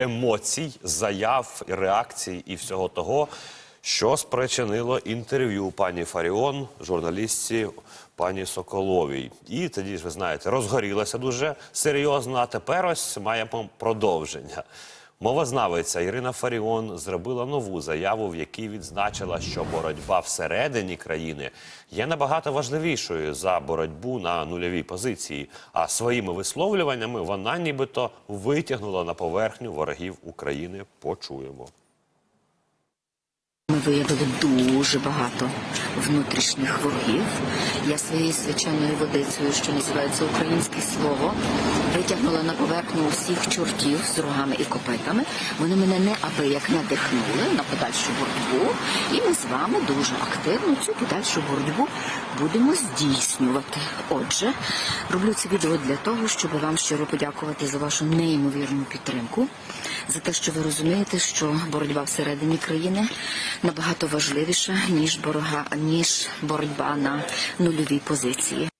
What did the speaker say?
емоцій, заяв, реакцій і всього того, що спричинило інтерв'ю пані Фаріон, журналістці пані Соколовій. І тоді ж ви знаєте, розгорілася дуже серйозно. А тепер ось маємо продовження. Мовознавиця Ірина Фаріон зробила нову заяву, в якій відзначила, що боротьба всередині країни є набагато важливішою за боротьбу на нульовій позиції. А своїми висловлюваннями вона нібито витягнула на поверхню ворогів України. Почуємо. Ми виявили дуже багато внутрішніх ворогів. Я своєю свяченою водицею, що називається українське слово, витягнула на поверхню усіх чортів з рогами і копитами. Вони мене неабияк надихнули на подальшу боротьбу. І ми з вами дуже активно цю подальшу боротьбу будемо здійснювати. Отже, роблю це відео для того, щоб вам щиро подякувати за вашу неймовірну підтримку, за те, що ви розумієте, що боротьба всередині країни набагато важливіша ніж борога ніж боротьба на нульовій позиції.